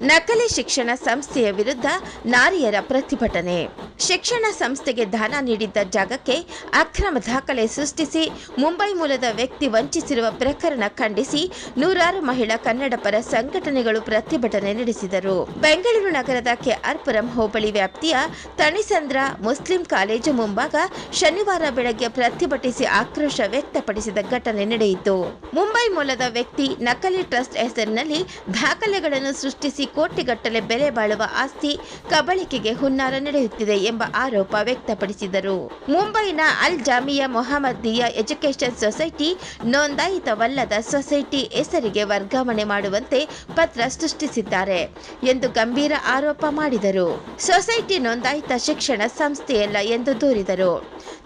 ನಕಲಿ ಶಿಕ್ಷಣ ಸಂಸ್ಥೆಯ ವಿರುದ್ಧ ನಾರಿಯರ ಪ್ರತಿಭಟನೆ. ಶಿಕ್ಷಣ ಸಂಸ್ಥೆಗೆ ದಾನ ನೀಡಿದ್ದ ಜಾಗಕ್ಕೆ ಅಕ್ರಮ ದಾಖಲೆ ಸೃಷ್ಟಿಸಿ ಮುಂಬೈ ಮೂಲದ ವ್ಯಕ್ತಿ ವಂಚಿಸಿರುವ ಪ್ರಕರಣ ಖಂಡಿಸಿ ನೂರಾರು ಮಹಿಳಾ ಕನ್ನಡ ಪರ ಸಂಘಟನೆಗಳು ಪ್ರತಿಭಟನೆ ನಡೆಸಿದರು. ಬೆಂಗಳೂರು ನಗರದ ಕೆಆರ್ಪುರಂ ಹೋಬಳಿ ವ್ಯಾಪ್ತಿಯ ತಣಿಸಂದ್ರ ಮುಸ್ಲಿಂ ಕಾಲೇಜು ಮುಂಭಾಗ ಶನಿವಾರ ಬೆಳಗ್ಗೆ ಪ್ರತಿಭಟಿಸಿ ಆಕ್ರೋಶ ವ್ಯಕ್ತಪಡಿಸಿದ ಘಟನೆ ನಡೆಯಿತು. ಮುಂಬೈ ಮೂಲದ ವ್ಯಕ್ತಿ ನಕಲಿ ಟ್ರಸ್ಟ್ ಹೆಸರಿನಲ್ಲಿ ದಾಖಲೆಗಳನ್ನು ಸೃಷ್ಟಿಸಿ ಕೋಟಿಗಟ್ಟಲೆ ಬೆಲೆ ಬಾಳುವ ಆಸ್ತಿ ಕಬಳಿಕೆಗೆ ಹುನ್ನಾರ ನಡೆಯುತ್ತಿದೆ ಎಂಬ ಆರೋಪ ವ್ಯಕ್ತಪಡಿಸಿದರು. ಮುಂಬೈನ ಅಲ್ ಜಾಮಿಯಾ ಮೊಹಮ್ಮದಿಯ ಎಜುಕೇಷನ್ ಸೊಸೈಟಿ ನೋಂದಾಯಿತವಲ್ಲದ ಸೊಸೈಟಿ ಹೆಸರಿಗೆ ವರ್ಗಾವಣೆ ಮಾಡುವಂತೆ ಪತ್ರ ಸೃಷ್ಟಿಸಿದ್ದಾರೆ ಎಂದು ಗಂಭೀರ ಆರೋಪ ಮಾಡಿದರು. ಸೊಸೈಟಿ ನೋಂದಾಯಿತ ಶಿಕ್ಷಣ ಸಂಸ್ಥೆಯಲ್ಲ ಎಂದು ದೂರಿದರು.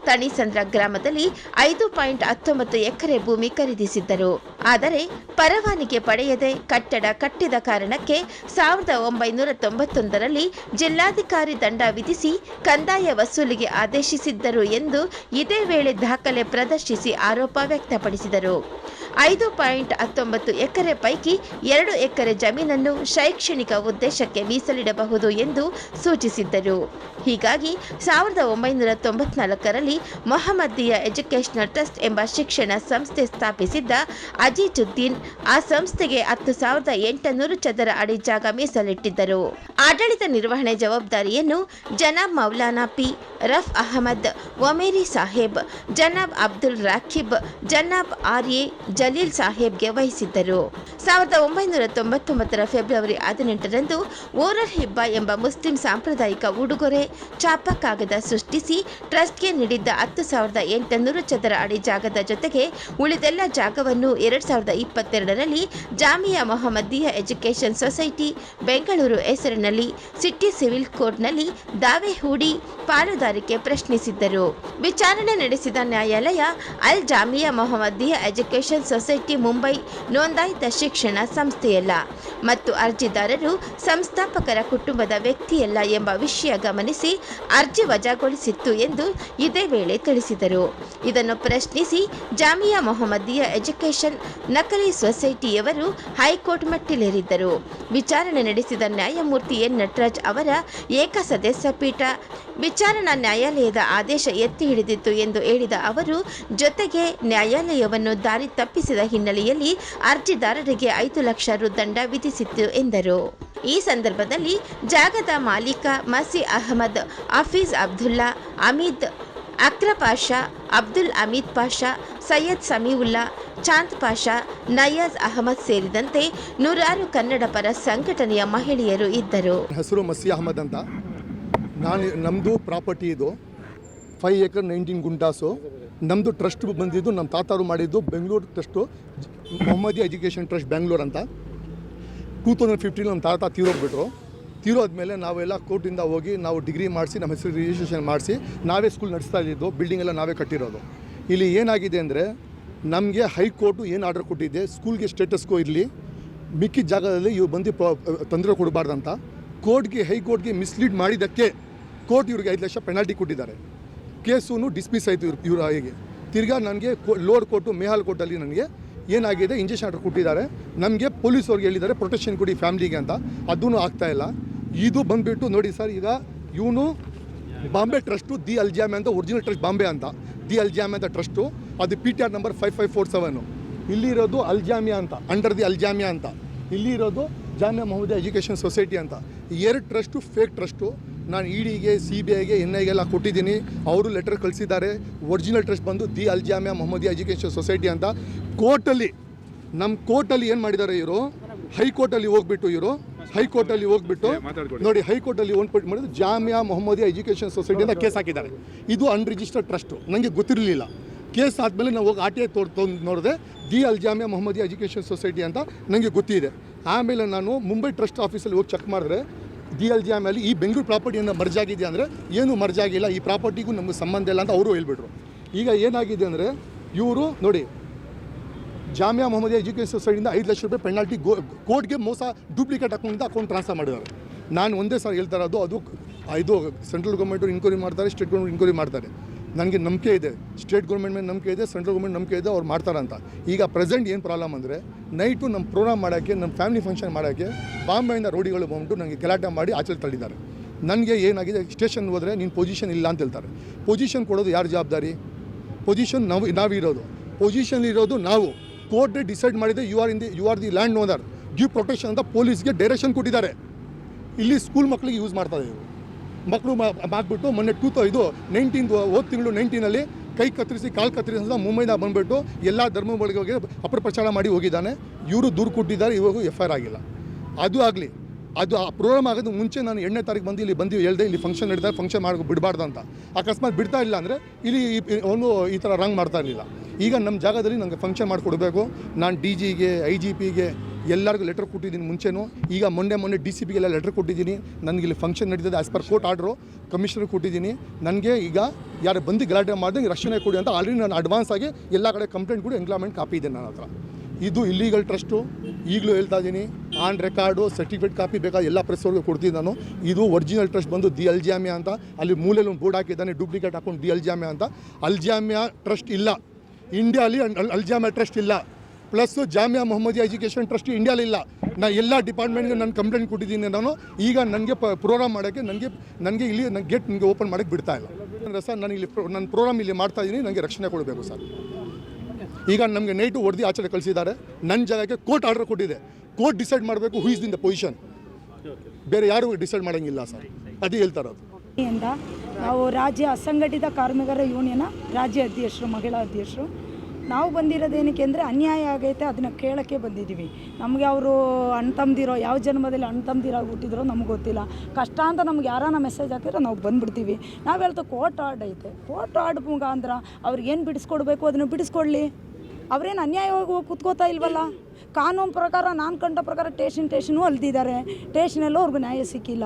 ತಣಿಸಂದ್ರ ಗ್ರಾಮದಲ್ಲಿ ಐದು ಪಾಯಿಂಟ್ ಹತ್ತೊಂಬತ್ತು ಎಕರೆ ಭೂಮಿ ಖರೀದಿಸಿದ್ದರು. ಆದರೆ ಪರವಾನಿಗೆ ಪಡೆಯದೆ ಕಟ್ಟಡ ಕಟ್ಟಿದ ಕಾರಣಕ್ಕೆ ಸಾವಿರದ ಒಂಬೈನೂರ ತೊಂಬತ್ತೊಂದರಲ್ಲಿ ಜಿಲ್ಲಾಧಿಕಾರಿ ದಂಡ ವಿಧಿಸಿ ಕಂದಾಯ ವಸೂಲಿಗೆ ಆದೇಶಿಸಿದ್ದರು ಎಂದು ಇದೇ ವೇಳೆ ದಾಖಲೆ ಪ್ರದರ್ಶಿಸಿ ಆರೋಪ ವ್ಯಕ್ತಪಡಿಸಿದರು. ಐದು ಪಾಯಿಂಟ್ ಹತ್ತೊಂಬತ್ತು ಎಕರೆ ಪೈಕಿ ಎರಡು ಎಕರೆ ಜಮೀನನ್ನು ಶೈಕ್ಷಣಿಕ ಉದ್ದೇಶಕ್ಕೆ ಮೀಸಲಿಡಬಹುದು ಎಂದು ಸೂಚಿಸಿದ್ದರು. ಹೀಗಾಗಿ ಸಾವಿರದ ಒಂಬೈನೂರ ತೊಂಬತ್ನಾಲ್ಕರಲ್ಲಿ ಮೊಹಮ್ಮದಿಯಾ ಎಜುಕೇಷನಲ್ ಟ್ರಸ್ಟ್ ಎಂಬ ಶಿಕ್ಷಣ ಸಂಸ್ಥೆ ಸ್ಥಾಪಿಸಿದ್ದ ಅಜೀಜುದ್ದೀನ್ ಆ ಸಂಸ್ಥೆಗೆ ಹತ್ತು ಸಾವಿರದ ಎಂಟುನೂರು ಚದರ ಅಡಿ ಜಾಗ ಮೀಸಲಿಟ್ಟಿದ್ದರು. ಆಡಳಿತ ನಿರ್ವಹಣೆ ಜವಾಬ್ದಾರಿಯನ್ನು ಜನಾಬ್ ಮೌಲಾನಾ ಪಿ. ರಫ್ ಅಹಮದ್, ಒಮೇರಿ ಸಾಹೇಬ್, ಜನಾಬ್ ಅಬ್ದುಲ್ ರಾಖಿಬ್, ಜನಾಬ್ ಆರ್ ಎ ಜಲೀಲ್ ಸಾಹೇಬ್ಗೆ ವಹಿಸಿದ್ದರು. ಸಾವಿರದ ಒಂಬೈನೂರ ತೊಂಬತ್ತೊಂಬತ್ತರ ಫೆಬ್ರವರಿ ಹದಿನೆಂಟರಂದು ಓರಲ್ ಹಿಬ್ಬ ಎಂಬ ಮುಸ್ಲಿಂ ಸಾಂಪ್ರದಾಯಿಕ ಉಡುಗೊರೆ ಚಾಪ ಕಾಗದ ಸೃಷ್ಟಿಸಿ ಟ್ರಸ್ಟ್ಗೆ ನೀಡಿದ್ದ ಹತ್ತು ಸಾವಿರದ ಎಂಟುನೂರು ಚದರ ಅಡಿ ಜಾಗದ ಜೊತೆಗೆ ಉಳಿದೆಲ್ಲ ಜಾಗವನ್ನು ಎರಡು ಸಾವಿರದ ಇಪ್ಪತ್ತೆರಡರಲ್ಲಿ ಜಾಮಿಯಾ ಮೊಹಮ್ಮದಿಯಾ ಎಜುಕೇಷನ್ ಸೊಸೈಟಿ ಬೆಂಗಳೂರು ಹೆಸರಿನಲ್ಲಿ, ಸಿಟಿ ಸಿವಿಲ್ ಕೋರ್ಟ್ನಲ್ಲಿ ದಾವೆ ಹೂಡಿ ಪಾಲುದಾರಿಕೆ ಪ್ರಶ್ನಿಸಿದ್ದರು. ವಿಚಾರಣೆ ನಡೆಸಿದ ನ್ಯಾಯಾಲಯ, ಅಲ್ ಜಾಮಿಯಾ ಮೊಹಮ್ಮದಿಯಾ ಎಜುಕೇಷನ್ ಸೊಸೈಟಿ ಮುಂಬೈ ನೋಂದಾಯಿತ ಶಿಕ್ಷಣ ಸಂಸ್ಥೆಯಲ್ಲ ಮತ್ತು ಅರ್ಜಿದಾರರು ಸಂಸ್ಥಾಪಕರ ಕುಟುಂಬದ ವ್ಯಕ್ತಿಯಲ್ಲ ಎಂಬ ವಿಷಯ ಗಮನಿಸಿ ಅರ್ಜಿ ವಜಾಗೊಳಿಸಿತ್ತು ಎಂದು ಇದೇ ವೇಳೆ ತಿಳಿಸಿದರು. ಇದನ್ನು ಪ್ರಶ್ನಿಸಿ ಜಾಮಿಯಾ ಮೊಹಮ್ಮದಿಯಾ ಎಜುಕೇಷನ್ ನಕಲಿ ಸೊಸೈಟಿಯವರು ಹೈಕೋರ್ಟ್ ಮೆಟ್ಟಿಲೇರಿದ್ದರು. ವಿಚಾರಣೆ ನಡೆಸಿದ ನ್ಯಾಯಮೂರ್ತಿ ಎನ್. ನಟರಾಜ್ ಅವರ ಏಕಸದಸ್ಯ ಪೀಠ ವಿಚಾರಣಾ ನ್ಯಾಯಾಲಯದ ಆದೇಶ ಎತ್ತಿ ಹಿಡಿದಿತ್ತು ಎಂದು ಹೇಳಿದ ಅವರು, ಜೊತೆಗೆ ನ್ಯಾಯಾಲಯವನ್ನು ದಾರಿ ತಪ್ಪಿಸಿದ ಹಿನ್ನೆಲೆಯಲ್ಲಿ ಅರ್ಜಿದಾರರಿಗೆ ಐದು ಲಕ್ಷ ರು ದಂಡ ವಿಧಿಸಿತ್ತು ಎಂದರು. ಈ ಸಂದರ್ಭದಲ್ಲಿ ಜಾಗದ ಮಾಲೀಕ ಮಸಿ ಅಹಮದ್, ಹಫೀಜ್ ಅಬ್ದುಲ್ಲಾ, ಅಮೀದ್ ಅಕ್ರ ಪಾಷಾ, ಅಬ್ದುಲ್ ಅಮೀದ್ ಪಾಷಾ, ಸೈಯದ್ ಸಮೀವುಲ್ಲಾ, ಚಾಂದ್ ಪಾಷಾ, ನಯಾಜ್ ಅಹಮದ್ ಸೇರಿದಂತೆ ನೂರಾರು ಕನ್ನಡ ಪರ ಸಂಘಟನೆಯ ಮಹಿಳೆಯರು ಇದ್ದರು. ಹೆಸರು ಮಸಿ ಅಹಮದ್ ಅಂತ. ನಾನು ನಮ್ಮದು ಪ್ರಾಪರ್ಟಿ ಇದು. ಫೈವ್ ಏಕರ್ ನೈನ್ಟೀನ್ ಗುಂಟಾಸು ನಮ್ಮದು ಟ್ರಸ್ಟ್ ಬಂದಿದ್ದು ನಮ್ಮ ತಾತಾರು ಮಾಡಿದ್ದು Bengaluru trust Mohammadi education trust Bengaluru ಅಂತ. ಟೂ ತೌಸಂಡ್ ಫಿಫ್ಟೀನ್ ನಮ್ಮ ತಾತ ತೀರೋಗ್ಬಿಟ್ರು. ತೀರೋದ್ಮೇಲೆ ನಾವೆಲ್ಲ ಕೋರ್ಟಿಂದ ಹೋಗಿ ನಾವು ಡಿಗ್ರಿ ಮಾಡಿಸಿ, ನಮ್ಮ ಹೆಸರು ರಿಜಿಸ್ಟ್ರೇಷನ್ ಮಾಡಿಸಿ, ನಾವೇ ಸ್ಕೂಲ್ ನಡೆಸ್ತಾ ಇದ್ದಿದ್ದು ಬಿಲ್ಡಿಂಗ್ ಎಲ್ಲ ನಾವೇ ಕಟ್ಟಿರೋದು. ಇಲ್ಲಿ ಏನಾಗಿದೆ ಅಂದರೆ, ನಮಗೆ ಹೈಕೋರ್ಟು ಏನು ಆರ್ಡರ್ ಕೊಟ್ಟಿದೆ ಸ್ಕೂಲ್ಗೆ ಸ್ಟೇಟಸ್ಗೂ ಇರಲಿ, ಮಿಕ್ಕಿದ ಜಾಗದಲ್ಲಿ ಇವ್ರು ಬಂದು ತೊಂದರೆ ಕೊಡಬಾರ್ದಂತ. ಕೋರ್ಟ್ಗೆ ಹೈಕೋರ್ಟ್ಗೆ ಮಿಸ್ಲೀಡ್ ಮಾಡಿದ್ದಕ್ಕೆ ಕೋರ್ಟ್ ಇವ್ರಿಗೆ ಐದು ಲಕ್ಷ ಪೆನಾಲ್ಟಿ ಕೊಟ್ಟಿದ್ದಾರೆ. ಕೇಸು ಡಿಸ್ಮಿಸ್ ಆಯಿತು ಇವ್ರು ಇವ್ರ ಹೇಗೆ ತಿರ್ಗಾ ನನಗೆ ಲೋಡ್ ಕೊಟ್ಟು ಮೇಹಾಲ್ ಕೋರ್ಟಲ್ಲಿ ನನಗೆ ಏನಾಗಿದೆ ಇಂಜೆಕ್ಷನ್ ಆರ್ಡರ್ ಕೊಟ್ಟಿದ್ದಾರೆ. ನಮಗೆ ಪೊಲೀಸವ್ರಿಗೆ ಹೇಳಿದ್ದಾರೆ ಪ್ರೊಟೆಕ್ಷನ್ ಕೊಡಿ ಫ್ಯಾಮ್ಲಿಗೆ ಅಂತ. ಅದೂ ಇಲ್ಲ. ಇದು ಬಂದುಬಿಟ್ಟು ನೋಡಿ ಸರ್, ಈಗ ಇವನು ಬಾಂಬೆ ಟ್ರಸ್ಟು ದಿ ಅಲ್ಜಾಮೆ ಅಂತ ಒರಿಜಿನಲ್ ಟ್ರಸ್ಟ್ ಬಾಂಬೆ ಅಂತ. ದಿ ಅಲ್ಜಾಮೆ ಅಂತ ಟ್ರಸ್ಟು ಅದು P T R number five five four seven ಇಲ್ಲಿರೋದು ಅಲ್ಜಾಮಿಯಾ ಅಂತ ಅಂಡರ್ ದಿ ಅಲ್ಜಾಮಿಯಾ ಅಂತ. ಇಲ್ಲಿರೋದು ಜಾಮಿಯಾ ಮೊಹಮ್ಮದ್ ಎಜುಕೇಷನ್ ಸೊಸೈಟಿ ಅಂತ. ಎರಡು ಟ್ರಸ್ಟು ಫೇಕ್ ಟ್ರಸ್ಟು ನಾನು ಇ ಡಿಗೆ ಸಿ ಬಿ ಐಗೆ ಎನ್ ಐಗೆಲ್ಲ ಕೊಟ್ಟಿದ್ದೀನಿ. ಅವರು ಲೆಟರ್ ಕಳಿಸಿದ್ದಾರೆ. ಒರಿಜಿನಲ್ ಟ್ರಸ್ಟ್ ಬಂದು the Aljamia Mohammadi education society ಅಂತ. ಕೋರ್ಟಲ್ಲಿ ನಮ್ಮ ಕೋರ್ಟಲ್ಲಿ ಏನು ಮಾಡಿದ್ದಾರೆ ಇವರು? ಹೈಕೋರ್ಟಲ್ಲಿ ಹೋಗ್ಬಿಟ್ಟು ಇವರು. ಹೈಕೋರ್ಟಲ್ಲಿ ಹೋಗ್ಬಿಟ್ಟು ನೋಡಿ ಹೈಕೋರ್ಟಲ್ಲಿ ಒಂದು ಮಾಡಿದ್ರು ಜಾಮಿಯಾ ಮೊಹಮ್ಮದಿ ಎಜುಕೇಷನ್ ಸೊಸೈಟಿ ಅಂತ ಕೇಸ್ ಹಾಕಿದ್ದಾರೆ. ಇದು ಅನ್ರಿಜಿಸ್ಟರ್ಡ್ ಟ್ರಸ್ಟು ನನಗೆ ಗೊತ್ತಿರಲಿಲ್ಲ. ಕೇಸ್ ಆದಮೇಲೆ ನಾವು ಹೋಗಿ ಆರ್ ಟಿ ಐ ತೊಗೊಂಡು ನೋಡಿದೆ the Al Jamia Mohammadi education society ಅಂತ ನನಗೆ ಗೊತ್ತಿದೆ. ಆಮೇಲೆ ನಾನು ಮುಂಬೈ ಟ್ರಸ್ಟ್ ಆಫೀಸಲ್ಲಿ ಹೋಗಿ ಚೆಕ್ ಮಾಡಿದ್ರೆ ಡಿ ಎಲ್ ಜಾಮಿಯಲ್ಲಿ ಈ ಬೆಂಗಳೂರು ಪ್ರಾಪರ್ಟಿಯನ್ನು ಮರ್ಜ್ ಆಗಿದೆ ಅಂದರೆ ಏನು ಮರ್ಜ್ ಈ ಪ್ರಾಪರ್ಟಿಗೂ ನಮಗೆ ಸಂಬಂಧ ಇಲ್ಲ ಅಂತ ಅವರು ಹೇಳ್ಬಿಟ್ರು. ಈಗ ಏನಾಗಿದೆ ಅಂದರೆ ಇವರು ನೋಡಿ, ಜಾಮಿಯಾ ಮೊಹಮ್ಮದ್ ಎಜುಕೇಷನ್ ಸೊಸೈಟಿಯಿಂದ ಐದು ಲಕ್ಷ ರೂಪಾಯಿ ಪೆನಾಲ್ಟಿ ಗೋ ಕೋರ್ಟ್ಗೆ ಮೋಸ ಡೂಪ್ಲಿಕೇಟ್ ಅಕೌಂಟಿಂದ ಅಕೌಂಟ್ ಟ್ರಾನ್ಸ್ಫರ್ ಮಾಡಿದ್ದಾರೆ. ನಾನು ಒಂದೇ ಸಾರಿ ಹೇಳ್ತಾ ಇರೋದು, ಅದು, ಇದು ಸೆಂಟ್ರಲ್ ಗೌರ್ಮೆಂಟು ಇನ್ಕ್ವೈರಿ ಮಾಡ್ತಾರೆ ಸ್ಟೇಟ್ ಗೌರ್ಮೆಂಟ್ ಇನ್ಕ್ವೈರಿ ಮಾಡ್ತಾರೆ. ನನಗೆ ನಂಬಿಕೆ ಇದೆ. ಸ್ಟೇಟ್ ಗೌರ್ಮೆಂಟ್ ಮೇಲೆ ನಂಬಿಕೆ ಇದೆ, ಸೆಂಟ್ರಲ್ ಗೌರ್ಮೆಂಟ್ ನಂಬಿಕೆ ಇದೆ, ಅವ್ರು ಮಾಡ್ತಾರಂತ ಈಗ ಪ್ರೆಸೆಂಟ್ ಏನು ಪ್ರಾಬ್ಲಮ್ ಅಂದರೆ, ನೈಟು ನಮ್ಮ ಪ್ರೋಗ್ರಾಮ್ ಮಾಡೋಕ್ಕೆ ನಮ್ಮ ಫ್ಯಾಮಿಲಿ ಫಂಕ್ಷನ್ ಮಾಡೋಕ್ಕೆ ಬಾಂಬೆಯಿಂದ ರೋಡಿಗಳು ಬಂದ್ಬಿಟ್ಟು ನನಗೆ ಗಲಾಟೆ ಮಾಡಿ ಆಚೆ ತಳ್ಳಿದ್ದಾರೆ. ನನಗೆ ಏನಾಗಿದೆ, ಸ್ಟೇಷನ್ ಹೋದರೆ ನೀನು ಪೊಸಿಷನ್ ಇಲ್ಲ ಅಂತ ಹೇಳ್ತಾರೆ. ಪೊಸಿಷನ್ ಕೊಡೋದು ಯಾರು ಜವಾಬ್ದಾರಿ? ಪೊಸಿಷನ್ ನಾವು, ನಾವಿರೋದು. ಪೊಸಿಷನ್ ಇರೋದು ನಾವು. ಕೋರ್ಟ್ ಡಿಸೈಡ್ ಮಾಡಿದೆ you are in the you are the land owner give protection ಅಂತ ಪೊಲೀಸ್ಗೆ ಡೈರೆಕ್ಷನ್ ಕೊಟ್ಟಿದ್ದಾರೆ. ಇಲ್ಲಿ ಸ್ಕೂಲ್ ಮಕ್ಕಳಿಗೆ ಯೂಸ್ ಮಾಡ್ತಾರೆ ಇದ್ದಾರೆ ಮಕ್ಕಳು ಮಾಡಿಬಿಟ್ಟು ಮೊನ್ನೆ ಟೂ ತೋ ಇದು ನೈನ್ಟೀನ್ ಹೋದ ತಿಂಗಳು ನೈನ್ಟೀನಲ್ಲಿ ಕೈ ಕತ್ತರಿಸಿ, ಕಾಲು ಕತ್ತರಿಸಿ ಅಂತ ಮುಂಬೈನ ಬಂದುಬಿಟ್ಟು ಎಲ್ಲ ಧರ್ಮಗಳಿಗೆ ಅಪ್ರಪ್ರಚಾರ ಮಾಡಿ ಹೋಗಿದ್ದಾನೆ. ಇವರು ದೂರು ಕೊಟ್ಟಿದ್ದಾರೆ, ಇವಾಗ ಎಫ್ ಐ ಆಗಿಲ್ಲ. ಅದು ಆಗಲಿ, ಅದು ಆ ಪ್ರೋಗ್ರಾಮ್ ಆಗೋದು ಮುಂಚೆ ನಾನು ಎಂಟನೇ ತಾರೀಕು ಬಂದು ಇಲ್ಲಿ ಬಂದು ಹೇಳ್ದೆ, ಇಲ್ಲಿ ಫಂಕ್ಷನ್ ನಡೀತಾರೆ ಫಂಕ್ಷನ್ ಮಾಡಿ ಬಿಡಬಾರ್ದು ಅಂತ. ಅಕಸ್ಮಾತ್ ಬಿಡ್ತಾ ಇಲ್ಲ ಅಂದರೆ ಇಲ್ಲಿ ಅವನು ಈ ಥರ ರಂಗ್ ಮಾಡ್ತಾ ಇರಲಿಲ್ಲ. ಈಗ ನಮ್ಮ ಜಾಗದಲ್ಲಿ ನನಗೆ ಫಂಕ್ಷನ್ ಮಾಡಿಕೊಡ್ಬೇಕು. ನಾನು ಡಿ ಜಿಗೆ ಐ ಜಿ ಪಿಗೆ ಎಲ್ಲರಿಗೂ ಲೆಟರ್ ಕೊಟ್ಟಿದ್ದೀನಿ ಮುಂಚೆನೂ. ಈಗ ಮೊನ್ನೆ ಮೊನ್ನೆ ಡಿ ಸಿ ಪಿಗೆಲ್ಲ ಲೆಟರ್ ಕೊಟ್ಟಿದ್ದೀನಿ. ನನಗೆ ಇಲ್ಲಿ ಫಂಕ್ಷನ್ ನಡೀತದೆ as per court order commissioner ಕೊಟ್ಟಿದ್ದೀನಿ. ನನಗೆ ಈಗ ಯಾರು ಬಂದು ಗಲಾಟೆ ಮಾಡಿದಂಗೆ ರಕ್ಷಣೆ ಕೊಡಿ ಅಂತ ಆಲ್ರೆಡಿ ನಾನು ಅಡ್ವಾನ್ಸ್ ಆಗಿ ಎಲ್ಲ ಕಡೆ ಕಂಪ್ಲೇಂಟ್ ಕೂಡ ಎಂಕ್ಲಾಮೆಂಟ್ ಕಾಪಿ ಇದೆ ನನ್ನ ಹತ್ರ. ಇದು ಇಲ್ಲೀಗಲ್ ಟ್ರಸ್ಟು ಈಗಲೂ ಹೇಳ್ತಾ ಇದ್ದೀನಿ ಆನ್ ರೆಕಾರ್ಡು ಸರ್ಟಿಫಿಕೇಟ್ ಕಾಪಿ ಬೇಕಾದ ಎಲ್ಲ ಪ್ರೆಸ್ವರ್ಗೂ ಕೊಡ್ತೀನಿ ನಾನು. ಇದು ಒರಿಜಿನಲ್ ಟ್ರಸ್ಟ್ ಬಂದು ದಿ ಅಲ್ಜಾಮಿಯಾ ಅಂತ. ಅಲ್ಲಿ ಮೂಲೆಯಲ್ಲಿ ಒಂದು ಬೋರ್ಡ್ ಹಾಕಿದ್ದಾನೆ ಡೂಪ್ಲಿಕೇಟ್ ಹಾಕೊಂಡು ದಿ ಅಲ್ಜಾಮಿಯಾ ಅಂತ. ಅಲ್ಜಾಮಿಯಾ ಟ್ರಸ್ಟ್ ಇಲ್ಲ. ಇಂಡಿಯಾ ಅಲ್ಲಿ ಅಲ್ಜಾಮಿಯಾ ಟ್ರಸ್ಟ್ ಇಲ್ಲ. Plus Jamia Mohammadi education trust ಇಂಡಿಯಾಲಿ ಇಲ್ಲ. ನಾ ಎಲ್ಲ ಡಿಪಾರ್ಟ್ಮೆಂಟ್ಗೆ ನಾನು ಕಂಪ್ಲೇಂಟ್ ಕೊಟ್ಟಿದ್ದೀನಿ ನಾನು. ಈಗ ನನಗೆ ಪ್ರೋಗ್ರಾಮ್ ಮಾಡೋಕ್ಕೆ ನನಗೆ ನನಗೆ ಇಲ್ಲಿ ನನ್ನ ಗೇಟ್ ನನಗೆ ಓಪನ್ ಮಾಡೋಕ್ಕೆ ಬಿಡ್ತಾ ಇಲ್ಲ. ಸರ್, ನಾನು ಇಲ್ಲಿ ನನ್ನ ಪ್ರೋಗ್ರಾಮ್ ಇಲ್ಲಿ ಮಾಡ್ತಾ ಇದ್ದೀನಿ ನನಗೆ ರಕ್ಷಣೆ ಕೊಡಬೇಕು ಸರ್. ಈಗ ನಮಗೆ ನೈಟು ಹೊಡೆದು ಆಚರಣೆ ಕಳಿಸಿದ್ದಾರೆ. ನನ್ನ ಜಾಗಕ್ಕೆ ಕೋರ್ಟ್ ಆರ್ಡರ್ ಕೊಟ್ಟಿದೆ. ಕೋರ್ಟ್ ಡಿಸೈಡ್ ಮಾಡಬೇಕು who is in the position ಬೇರೆ ಯಾರು ಡಿಸೈಡ್ ಮಾಡೋಂಗಿಲ್ಲ ಸರ್. ಅದೇ ಹೇಳ್ತಾ ಇರೋದು. ನಾವು ರಾಜ್ಯ ಅಸಂಘಟಿತ ಕಾರ್ಮಿಕರ ಯೂನಿಯನ್ ರಾಜ್ಯ ಅಧ್ಯಕ್ಷರು, ಮಹಿಳಾ ಅಧ್ಯಕ್ಷರು ನಾವು ಬಂದಿರೋದು ಏನಕ್ಕೆ ಅಂದರೆ ಅನ್ಯಾಯ ಆಗೈತೆ, ಅದನ್ನ ಕೇಳೋಕ್ಕೆ ಬಂದಿದ್ದೀವಿ. ನಮಗೆ ಅವರು ಅಣ್ಣ ತಮ್ಮದಿರೋ ಯಾವ ಜನ್ಮದಲ್ಲಿ ಅಣ್ಣ ತಮ್ಮದಿರಾಗಿ ಹುಟ್ಟಿದ್ರೋ ನಮ್ಗೆ ಗೊತ್ತಿಲ್ಲ. ಕಷ್ಟ ಅಂತ ನಮ್ಗೆ ಯಾರಾನ ಮೆಸೇಜ್ ಹಾಕಿದ್ರೆ ನಾವು ಬಂದ್ಬಿಡ್ತೀವಿ. ನಾವು ಹೇಳ್ತಾ ಕೋರ್ಟ್ ಆರ್ಡ್ ಐತೆ. ಕೋರ್ಟ್ ಆರ್ಡ್ ಮುಖಾಂತರ ಅವ್ರಿಗೆ ಏನು ಬಿಡಿಸ್ಕೊಡ್ಬೇಕು, ಅದನ್ನು ಬಿಡಿಸ್ಕೊಳ್ಳಿ ಅವ್ರೇನು ಅನ್ಯಾಯವಾಗಿ ಕುತ್ಕೋತಾ ಇಲ್ವಲ್ಲ? ಕಾನೂನು ಪ್ರಕಾರ, ನಾನು ಕಂಡ ಪ್ರಕಾರ ಟೇಷನ್ ಟೇಷನು ಅಲ್ದಿದ್ದಾರೆ ಟೇಷನಲ್ಲೂ ಅವ್ರಿಗೂ ನ್ಯಾಯ ಸಿಕ್ಕಿಲ್ಲ.